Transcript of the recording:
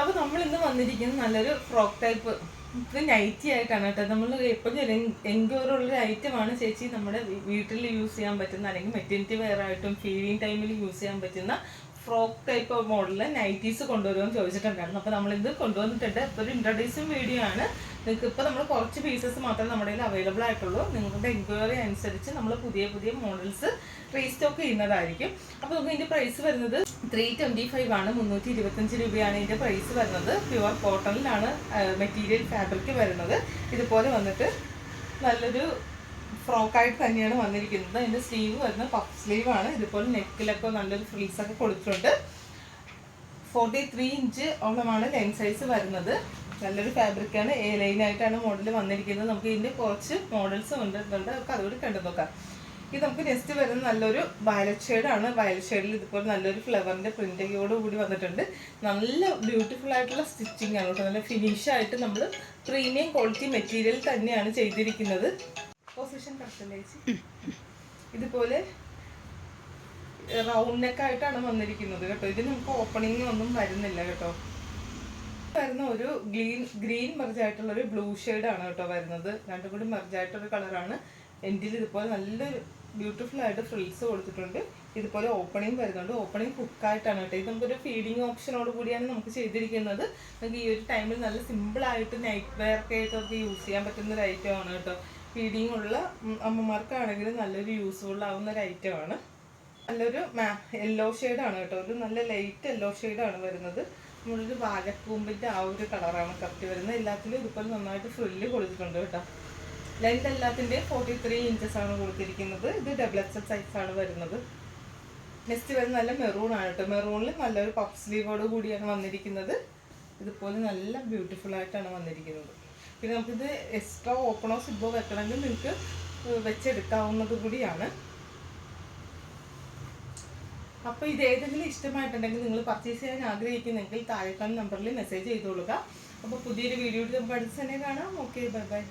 അപ്പൊ നമ്മൾ ഇന്ന് വന്നിരിക്കുന്നത് നല്ലൊരു ഫ്രോക്ക് ടൈപ്പ്. ഇത് നൈറ്റി ആയിട്ടാണ് കേട്ടോ. നമ്മൾ എപ്പോഴും ഐറ്റം ആണ് ചേച്ചി നമ്മുടെ വീട്ടിൽ യൂസ് ചെയ്യാൻ പറ്റുന്ന അല്ലെങ്കിൽ മെറ്റേണിറ്റി വെയർ ആയിട്ടും ഫീലിംഗ് ടൈമിൽ യൂസ് ചെയ്യാൻ പറ്റുന്ന ഫ്രോക്ക് ടൈപ്പ് മോഡൽ നൈറ്റീസ് കൊണ്ടുവരുമെന്ന് ചോദിച്ചിട്ടുണ്ടായിരുന്നു. അപ്പോൾ നമ്മളിത് കൊണ്ടുവന്നിട്ടുണ്ട്. അപ്പോൾ ഒരു ഇൻട്രഡ്യൂസും വീഡിയോ ആണ്. നിങ്ങൾക്ക് ഇപ്പോൾ നമ്മൾ കുറച്ച് പീസസ് മാത്രമേ നമ്മുടെ കയ്യിൽ അവൈലബിൾ ആയിട്ടുള്ളൂ. നിങ്ങളുടെ എൻക്വയറി അനുസരിച്ച് നമ്മൾ പുതിയ പുതിയ മോഡൽസ് റീസ്റ്റോക്ക് ചെയ്യുന്നതായിരിക്കും. അപ്പോൾ നമുക്ക് ഇതിന്റെ പ്രൈസ് വരുന്നത് ത്രീ ട്വന്റി ഫൈവ് ആണ്. മുന്നൂറ്റി ഇരുപത്തഞ്ച് രൂപയാണ് ഇതിന്റെ പ്രൈസ് വരുന്നത്. പ്യുവർ കോട്ടണിലാണ് മെറ്റീരിയൽ ഫാബ്രിക് വരുന്നത്. ഇതുപോലെ വന്നിട്ട് നല്ലൊരു ഫ്രോക്കായിട്ട് തന്നെയാണ് വന്നിരിക്കുന്നത്. അതിന്റെ സ്ലീവ് വരുന്നത് പഫ് സ്ലീവ് ആണ്. ഇതുപോലെ നെക്കിലൊക്കെ നല്ലൊരു ഫ്രീസൊക്കെ കൊടുത്തിട്ടുണ്ട്. ഫോർട്ടി ത്രീ ഇഞ്ച് ഓളമാണ് ലൈൻ സൈസ് വരുന്നത്. നല്ലൊരു ഫാബ്രിക്കാണ് എ ലൈൻ ആയിട്ടാണ് മോഡൽ വന്നിരിക്കുന്നത്. നമുക്ക് ഇതിന്റെ കുറച്ച് മോഡൽസ് വന്നിട്ടുണ്ട് നമുക്ക് അതുകൂടി കണ്ടു നോക്കാം. ഇത് നമുക്ക് നെക്സ്റ്റ് വരുന്ന നല്ലൊരു വയലറ്റ് ഷെയ്ഡാണ് വയലറ്റ് ഷെയ്ഡിൽ ഇതുപോലെ നല്ലൊരു ഫ്ലവറിന്റെ പ്രിന്റൊക്കെയോട് കൂടി വന്നിട്ടുണ്ട്. നല്ല ബ്യൂട്ടിഫുൾ ആയിട്ടുള്ള സ്റ്റിച്ചിങ് ആണ് കേട്ടോ. നല്ല ഫിനിഷായിട്ട് നമ്മൾ പ്രീമിയം ക്വാളിറ്റി മെറ്റീരിയൽ തന്നെയാണ് ചെയ്തിരിക്കുന്നത്. പൊസിഷൻ പെർസെന്റേജ് ഇതുപോലെ റൗണ്ട് നെക്ക് ആയിട്ടാണ് വന്നിരിക്കുന്നത് കേട്ടോ. ഇതിന് നമുക്ക് ഓപ്പണിംഗ് ഒന്നും വരുന്നില്ല കേട്ടോ. വരുന്ന ഒരു ഗ്രീൻ ഗ്രീൻ മെർജ് ആയിട്ടുള്ള ഒരു ബ്ലൂ ആണ് കേട്ടോ വരുന്നത്. രണ്ടും കൂടി മെർജ് ആയിട്ടുള്ള കളറാണ് എൻഡിൽ ഇതുപോലെ നല്ല ബ്യൂട്ടിഫുൾ ആയിട്ട് ഫ്രിൽസ് കൊടുത്തിട്ടുണ്ട്. ഇതുപോലെ ഓപ്പണിംഗ് വരുന്നുണ്ട്. ഓപ്പണിംഗ് കുക്കായിട്ടാണ് കേട്ടോ. ഇത് നമുക്കൊരു ഫീഡിങ് ഓപ്ഷനോട് കൂടിയാണ് നമുക്ക് ചെയ്തിരിക്കുന്നത്. നമുക്ക് ഈ ഒരു ടൈമിൽ നല്ല സിമ്പിൾ ആയിട്ട് നൈറ്റ് വെയർ ഒക്കെ യൂസ് ചെയ്യാൻ പറ്റുന്ന ഒരു ഐറ്റം ആണ് കേട്ടോ. ഫീഡിങ് ഉള്ള അമ്മമാർക്കാണെങ്കിലും നല്ലൊരു യൂസ്ഫുൾ ആവുന്ന ഒരു ഐറ്റം ആണ് നല്ലൊരു യെല്ലോ ആണ് കേട്ടോ ഒരു നല്ല ലൈറ്റ് യെല്ലോ ആണ് വരുന്നത്. നമ്മളൊരു വാഴക്കൂമ്പിന്റെ ആ ഒരു കളറാണ് കറക്റ്റ് വരുന്നത്. എല്ലാത്തിലും ഇതുപോലെ നന്നായിട്ട് ഫ്രില്ല് കൊടുത്തിട്ടുണ്ട് കേട്ടോ. ലെങ്ത് എല്ലാത്തിന്റെയും ഫോർട്ടി ത്രീ ആണ് കൊടുത്തിരിക്കുന്നത്. ഇത് ഡബിൾ എക്സൽ ആണ് വരുന്നത്. നെക്സ്റ്റ് വരുന്നത് നല്ല മെറൂൺ ആണ് കേട്ടോ. മെറൂണിൽ നല്ലൊരു പഫ് സ്ലീവോട് കൂടിയാണ് വന്നിരിക്കുന്നത്. ഇതുപോലെ നല്ല ബ്യൂട്ടിഫുൾ ആയിട്ടാണ് വന്നിരിക്കുന്നത്. പിന്നെ നമുക്കിത് എക്സ്ട്രാ ഓപ്പണോ സിബോ വെക്കണമെങ്കിൽ നിങ്ങൾക്ക് വെച്ചെടുക്കാവുന്നത് കൂടിയാണ്. അപ്പോൾ ഇത് ഏതെങ്കിലും ഇഷ്ടമായിട്ടുണ്ടെങ്കിൽ നിങ്ങൾ പർച്ചേസ് ചെയ്യാൻ ആഗ്രഹിക്കുന്നെങ്കിൽ താഴെ കാണുന്ന നമ്പറിൽ മെസ്സേജ് ചെയ്തോളുക. അപ്പോൾ പുതിയൊരു വീഡിയോ അടുത്ത് തന്നെ കാണാം. Okay bye bye